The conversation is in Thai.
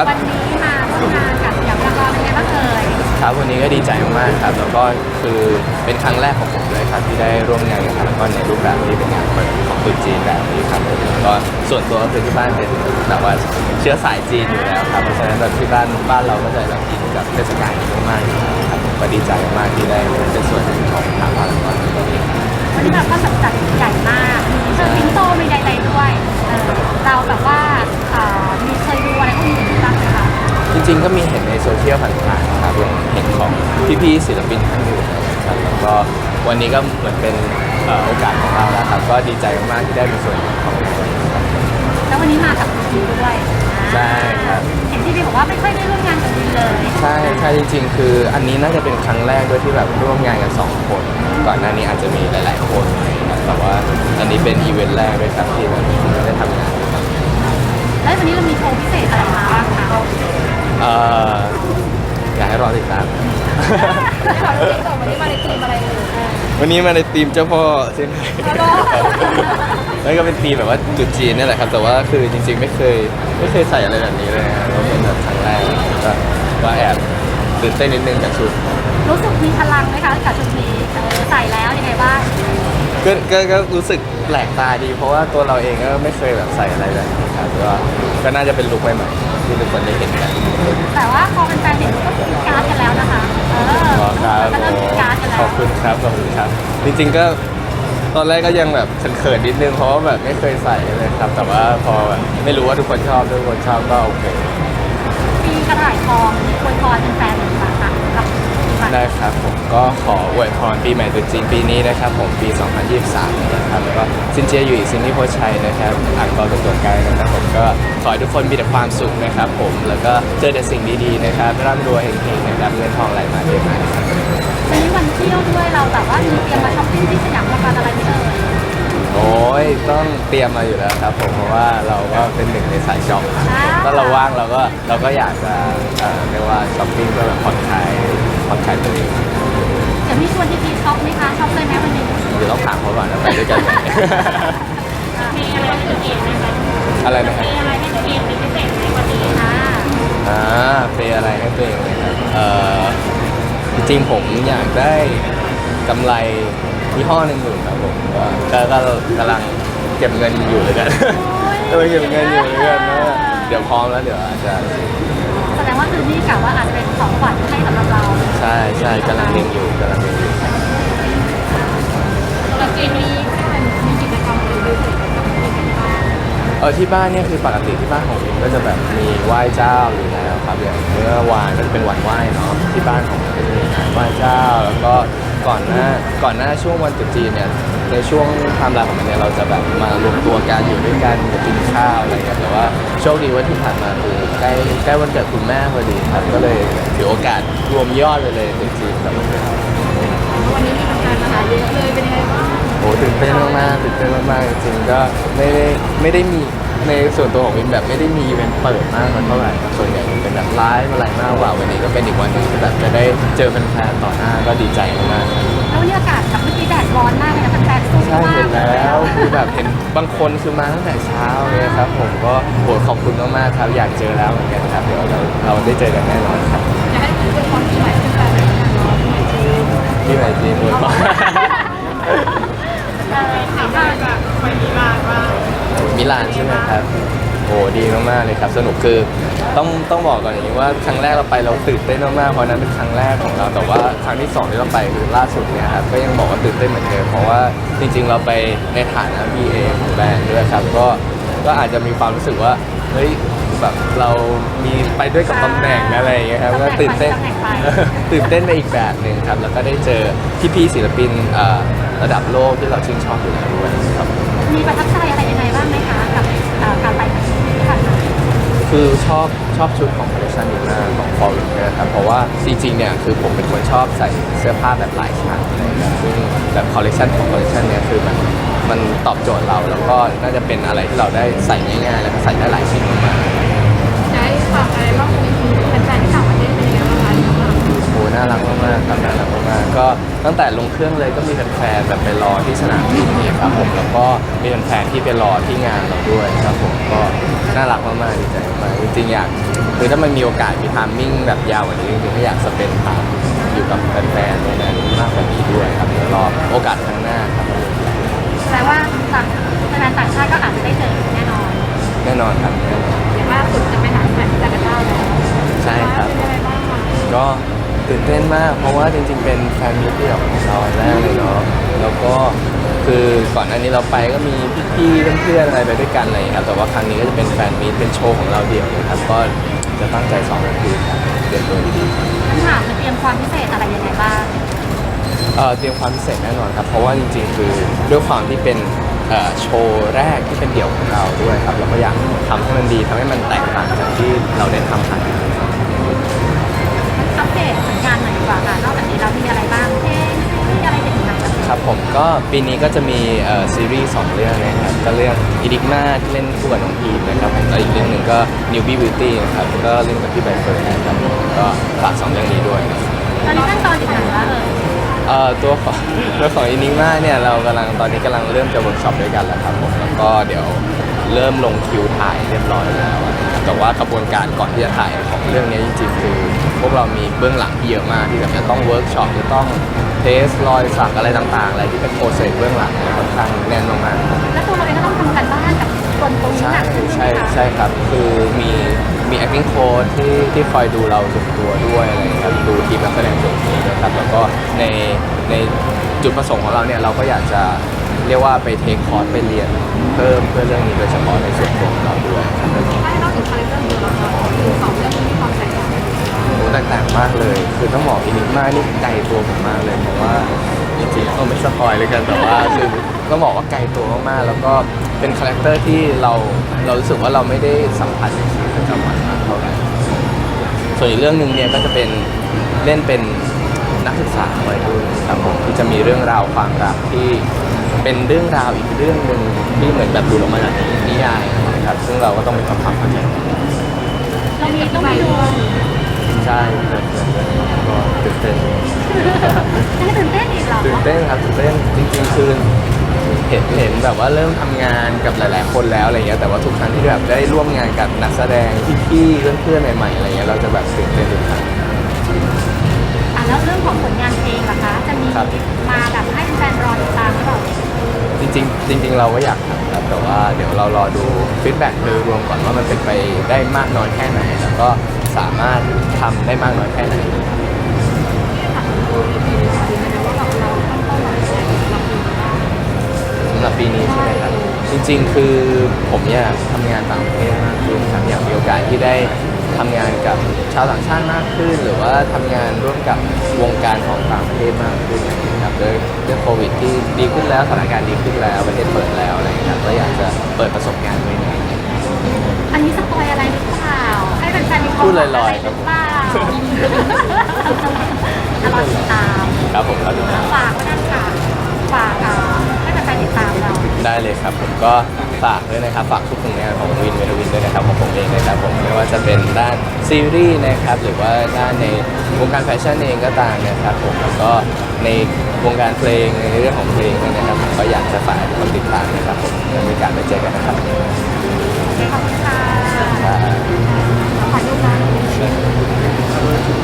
ครับ วันนี้มาร่วมงานกับอย่างละครเป็นไงบ้างเอ่ยครับวันนี้ก็ดีใจมากๆครับ แล้วก็คือเป็นครั้งแรกของผมเลยครับที่ได้ร่วมงานกับพารากอนในรูปแบบที่เป็นงานเปิดของตรุ๊จีนแบบนี้ครับผมแล้วก็ส่วนตัวก็คือที่บ้านเป็นแบบว่าเชื้อสายจีนอยู่แล้วครับเพราะฉะนั้นแบบที่บ้านบ้านเราก็จะแบบอินกับเทศกาลนี้มากๆอยู่แล้วครับผมก็ดีใจมากที่ได้เป็นส่วนหนึ่งของทางพารากอนในวันนี้ครับวันนี้แบบก็จัดจัดใหญ่มากมีเชิญสิงโตมีใดๆด้วยเออเราแบบว่าเอ่อมีเคยดูอะไรพวกนี้บ้างไหมคะ จ ริงๆก็มีเห็นในโซเชียลผ่านๆครับอย่างเห็นของพี่ๆศิลปินท่านอื่นนะครับแล้วก็วันนี้ก็เหมือนเป็นเอ่อโอกาสของเราแล้วครับก็ดีใจมากๆที่ได้เป็นส่วนหนึ่งของงานวันนี้ครับแล้ววันนี้มากับทีมด้วยใช่ครับ เห็นที่พี่บอกว่าไม่ค่อยได้ร่วมงานกับวินเลยใช่ใช่จริงๆ คืออันนี้น่าจะเป็นครั้งแรกด้วยที่แบบร่วมงานกันสองคน ก่อนหน้านี้อาจจะมีหลาย ๆ คนนะครับแต่ว่าอันนี้เป็นอีเวนต์แรกด้วยครับที่แบบได้ทำงานด้วยกันแล้ววันนี้เรามีโชว์พิเศษอะไรมาบ้างคะเอ่ออยากให้รอติดตามได้ข่าวว่าสิงโตวันนี้มาในทีมอะไรเอ่ยวันนี้มาในทีมเจ้าพ่อเช่นเคยแล้วก็เป็นธีมแบบว่าจุดจีนนี่แหละครับ แต่ว่าคือจริงๆไม่เคยไม่เคยใส่อะไรแบบนี้เลยนะเราเป็นแบบครั้งแรกก็ว่าแอบ ตื่นเต้นนิดนึงกับชุดรู้สึกมีพลังไหมคะกับชุดนี้เออใส่แล้วยังไงบ้างก็ก็ก็รู้สึกแปลกตาดี เพราะว่าตัวเราเองก็ไม่เคยแบบใส่อะไรแบบนี้ครับก็ก็น่าจะเป็นลุคใหม่ๆที่ทุกคนได้เห็นกันแต่ว่าพอเป็นแฟนๆเห็นก็มีการ์ดกันแล้วนะคะเออขอบครับก็เริ่มมีการ์ดกันแล้ขวอบคุณครับขอบคุณครับ จริงๆก็ตอนแรกก็ยังแบบเขินๆนิดนึงเพราะว่าแบบไม่เคยใส่เลยครับ แต่ว่าพอแบบไม่รู้ว่าทุกคนชอบทุกคนชอบก็โอเคมี กระต่ายทองอวยพรเป็นแฟนๆหน่อยค่ะกับกับ ได้ครับผมก็ขออวยพรปีใหม่ตรุษจีนปีนี้นะครับผมปี 2023 นะครับแล้วก็ซินเจียอยู่อีกซินนี่โพชัยนะครับอ่างกอตัวตัวไกลนะครับผมก็ขอให้ทุกคนมีแต่ความสุขนะครับผมแล้วก็เจอแต่สิ่งดีๆนะครับร่ำรวยเฮงๆนะครับเงินทองไหลมาเทมานะครับวันนี้วันเที่ยวด้วยเราแบบว่ามีเตรียมมาช้อปปิ้งที่สยามประกันอะไรไม่เอ่ยโอ้ ยต้องเตรียมมาอยู่แล้วครับผมเพราะว่าเราก็เป็นหนึ่งในสายช็อปถ้าเราว่างเราก็เราก็อยากจะเอ่อเรียกว่าช้อปปิ้งเพื่อแบบผ่อนคลายผ่อนคลายตัวเองเดี๋ยวมีชวนที่พีช็อปไหมคะช็อปเลยไหมวันนี้เดี๋ยวต้องถามเขาก่อนนะไปด้วยกันไหม มีอะไรให้ตัวเองไหมคะอะไรนะครับมีอะไรให้ตัวเองเป็นพิเศษในวันนี้นะอ่าเปย์อะไรให้ตัวเองเลยครับเอ่อจริงๆผมอยากได้กำไร ยี่ห้อหนึ่งอยู่ครับผมก็ก็ก็กำลังเก็บเงินอยู่เลยกันเออเก็บเงินอยู่เลยกันนะเดี๋ยวพร้อมแล้วเดี๋ยวอาจจะแสดงว่าคือนี่กะว่าอาจจะเป็นของขวัญให้สำหรับเราใช่ใช่กำลังเล็งอยู่กำลังเล็งอยู่เราเกมนี้มีกิจกรรมหรือดูสิเออที่บ้านเนี่ยคือปกติที่บ้านของผมก็จะแบบมีไหว้เจ้าอยู่แล้วครับอย่างเมื่อวานก็จะเป็นวันไหว้เนาะที่บ้านของผมก็จะมีงานไหว้เจ้าแล้วก็ ก่อนหน้าก่อนหน้าช่วงวันตรุษจีนเนี่ยในช่วงไทม์ไลน์ของมันเนี่ยเราจะแบบมารวมตัวกันอยู่ด้วยกันมากินข้าวอะไรกันแต่ว่าโชคดีว่าที่ผ่านมาคือใกล้ใกล้วันเกิดคุณแม่พอดีครับก็เลยถือโอกาสรวมยอดไปเลยตรุษจีนแบบวันนี้มีทำงานมาหาเยอะเลยเป็นยังไงบ้างโอ้ตื่นเต้นมากๆตื่นเต้นมากๆจริงๆก็ไม่ได้ไม่ได้มี ในส่วนตัวของวินแบบไม่ได้มีอีเวนต์เปิดมากมันเท่าไหร่ครับส่วนใหญ่เป็นแบบไลฟ์อะไรมากกว่าวันนี้ก็เป็นอีกวันหนึ่งที่แบบจะได้เจอแฟนๆต่อหน้าก็ดีใจมากๆครับแล้ววันนี้อากาศแบบเมื่อกี้แดดร้อนมากเลยนะแฟนๆสู้ใช่มาเห็กนแล้วคือแบบเห็นบางคนคือมาตั้งแต่เช้าเลยครับ ผมก็โหขอบคุณมากๆครับอยากเจอแล้วเหมือนกันครับเดี๋ยวเราเราได้เจอกันแน่นอนครับอยากให้คุณเป็นคนที่ใหม่เป็นแฟนๆกันเนาะที่ไหนจีนอวยพรเออถามว่าจะไปมีบ้านว่า มิลานใช่ไหมครับโอ้ดีมากๆเลยครับ สนุกคือต้องต้องบอกก่อนอย่างนี้ว่าครั้งแรกเราไปเราตื่นเต้นมากๆเพราะนั้นเป็นครั้งแรกของเราแต่ว่าครั้งที่สองที่เราไปคือล่าสุดเนี่ยครับก็ยังบอกว่าตื่นเต้นเหมือนเดิมเพราะว่าจริง ๆ เราไปในฐานะ BA ของแบรนด์ด้วยครับก็ก็อาจจะมีความรู้สึกว่าเฮ้ยแบบเรามีไปด้วยกับตำแหน่งอะไรอย่างเงี้ยครับก็ตื่นเต้นตื่นเต้นในอีกแบบหนึ่งครับแล้วก็ได้เจอพี่ๆศิลปินเอ่อระดับโลกที่เราชื่นชอบอยู่แล้วด้วยครับมีประทับใจอะไร คือชอบชอบชุดของคอลเลคชันนี้มากของ f o r e i g n นะครับเพราะว่าจริงๆเนี่ยคือผมเป็นคนชอบใส่เสื้อผ้าแบบหลายชั้นอะไรอย่างเงี้ยซึ่งแบบคอลเลคชันของคอลเลคชันเนี้ยคือมันมันตอบโจทย์เราแล้วก็น่าจะเป็นอะไรที่เราได้ใส่ง่ายๆ แล้วก็ใส่ได้หลายชิ้นมากๆให้ฝากอะไรบ้าง ตั้งแต่ลงเครื่องเลยก็มีแฟนๆแบบไปรอที่สนามบินนี่ครับผมแล้วก็มีแฟนๆที่ไปรอที่งานเราด้วยครับผมก็น่ารักมากๆดีใจมากจริงๆอยากคือถ้ามันมีโอกาสมีทามมิ่งแบบยาวกว่านี้จริงๆก็อยากสเปนทามอยู่กับแฟนๆในนั้นมากกว่านี้ด้วยครับเดี๋ยวรอโอกาสข้างหน้าครับแปลว่าต่างแฟนต่างชาติก็อาจจะได้เจอแน่นอนแน่นอนครับแน่นอนเห็นว่าคุณจะไปหาแฟนจากกันเจ้าแล้วใช่ครับเป็นยังไงบ้างคะก็ ตื่นเต้นมาก เพราะว่าจริง ๆ เป็นแฟนมิตรเดี่ยวของเราแรกเลยเนาะแล้วก็คือก่อนอันนี้เราไปก็มีพี่ๆเพื่อนๆอะไรไปด้วยกันอะไรอย่างเลยครับแต่ว่าครั้งนี้ก็จะเป็นแฟนมิตรเป็นโชว์ของเราเดี่ยวเลยครับก็จะตั้งใจซ้อมกันดีครับเตรียมตัวดีๆคำถามจะเตรียมความพิเศษอะไรยังไงบ้าง เอ่อเตรียมความพิเศษแน่นอนครับเพราะว่าจริง ๆ คือด้วยความที่เป็นเอ่อโชว์แรกที่เป็นเดี่ยวของเราด้วยครับเราก็อยากทำให้มันดีทำให้มันแตกต่างจากที่เราได้ทำผ่านมา ว่าค่ะนอกจากนี้เรามีอะไรบ้างเพลงซีรีส์อะไรเด็ดๆต่างๆครับผมก็ปีนี้ก็จะมีเอ่อซีรีส์สองเรื่องนะครับก็เรื่องอีดิกมาที่เล่นคู่กับน้องพีมนะครับผมแล้วอีกเรื่องหนึ่งก็ Newbie Beauty นะครับก็เล่นกับพี่ใบเฟิร์นนะครับก็ฝากสองเรื่องนี้ด้วยนะครับ ตอนนี้ขั้นตอนถึงไหนแล้วเอ่ยเอ่อตัวของ ตัวของอินิกมาเนี่ยเรากำลังตอนนี้กำลังเริ่มจะเวิร์กช็อปด้วยกันแล้วครับผมแล้วก็เดี๋ยว เริ่มลงคิวถ่ายเรียบร้อยแล้ว แต่ว่ากระบวนการก่อนที่จะถ่ายของเรื่องนี้จริงๆคือ พวกเรามีเบื้องหลังที่เยอะมากที่แบบจะต้องเวิร์กช็อปจะต้องเทสรอยสักอะไรต่าง ๆ อะไรที่เป็นโปรเซสเบื้องหลังเนี่ยค่อนข้างแน่นมากๆ แล้วตัวเราเองก็ต้องทำกันบ้านกับคนตรงนี้ใช่นักขึ้นใช่ไหมคะใช่ครับ คือมีมี acting coach ที่ที่คอยดูเราส่วนตัวด้วยอะไรอย่างเงี้ยครับดูทีมนักแสดงส่วนตัวด้วยครับแล้วก็ในในจุดประสงค์ของเราเนี่ยเราก็อยากจะ เรียกว่าไปเทคคอร์สไปเรียนเพิ่มเพื่อเรื่องนี้โดยเฉพาะในส่วนตัวของเราด้วยครับถ้านอกจากคาแรคเตอร์ของเราคือสองเรื่องนี้มีความแตกต่างกันโอ้แตกต่างมากเลย คือต้องบอกอินิกมานี่ไกลตัวผมมากเลยเพราะว่าจริงๆก็ไม่สปอยเลยกันแต่ว่าคือต้องบอกว่าไกลตัวมากๆแล้วก็เป็นคาแรคเตอร์ที่เราเรารู้สึกว่าเราไม่ได้สัมผัสในชีวิตประจำวันมากเท่าไหร่ส่วนอีกเรื่องหนึ่งเนี่ยก็จะเป็นเล่นเป็นนักศึกษาวัยรุ่นครับผมที่จะมีเรื่องราวความรักที่ เป็นเรื่องราวอีกเรื่องหนึ่งที่เหมือนแบบดูลงมาจากนิยายนะครับซึ่งเราก็ต้องไปทำความเข้าใจเรามีต้องไปดูใช่เพื่อนๆก็ตื่นเต้นยังตื่นเต้นอีกเหรอตื่นเต้นครับตื่นเต้นจริงๆคือเห็นเห็นแบบว่าเริ่มทำงานกับหลาย ๆ คนแล้วอะไรเงี้ยแต่ว่าทุกครั้งที่แบบได้ร่วมงานกับนักแสดงพี่ๆเพื่อนๆใหม่ๆอะไรเงี้ยเราจะแบบตื่นเต้นทุกครั้งอะ แล้วเรื่องของผลงานเพลงล่ะคะ จะมีครับ มาแบบให้แฟนๆรอติดตามหรือเปล่าจริงๆจริง ๆ เราก็อยากทำครับแต่ว่าเดี๋ยวเรารอดูฟีดแบ็กโดยรวมก่อนว่ามันเป็นไปได้มากน้อยแค่ไหน แล้วก็สามารถทำได้มากน้อยแค่ไหน สำหรับปีนี้ใช่ไหมครับ จริง ๆ คือผมอยากทำงานต่างประเทศมากขึ้นครับอยา กมีโอกาสที่ได้ทำงานกับชาวต่างชาติมากขึ้น หรือว่าทำงานร่วมกับวงการของต่างประเทศมากขึ้นนะครับด้วยด้วยโควิดที่ดีขึ้นแล้วสถานการณ์ดีขึ้นแล้วประเทศเปิดแล้วอะไรอย่างเงี้ยครับก็อยากจะเปิดประสบการณ์ใหม่อันนี้สปอยอะไรหรือเปล่า ให้แฟนๆมีความพูดหวังลอะอไรยๆ หรือเปล่าอะรอติดตามๆครับผมแล้วดูนะ ฝากไว้ด้านค่ะฝากอ่า ได้เลยครับ ผมก็ฝากด้วยนะครับ ฝากทุกผลงานของวินเวลวินด้วยนะครับของผมเองนะครับผมไม่ว่าจะเป็นด้านซีรีส์นะครับหรือว่าด้านในวงการแฟชั่นเองก็ตามนะครับผมแล้วก็ในวงการเพลงในเรื่องของเพลงด้วยนะครับผมก็อยากจะฝากให้ทุกคนติดตามนะครับผมแล้วมีการไปเจอกันนะครับโอเคขอบคุณค่ะครับขอดูนะเอาดีได้ค่ะ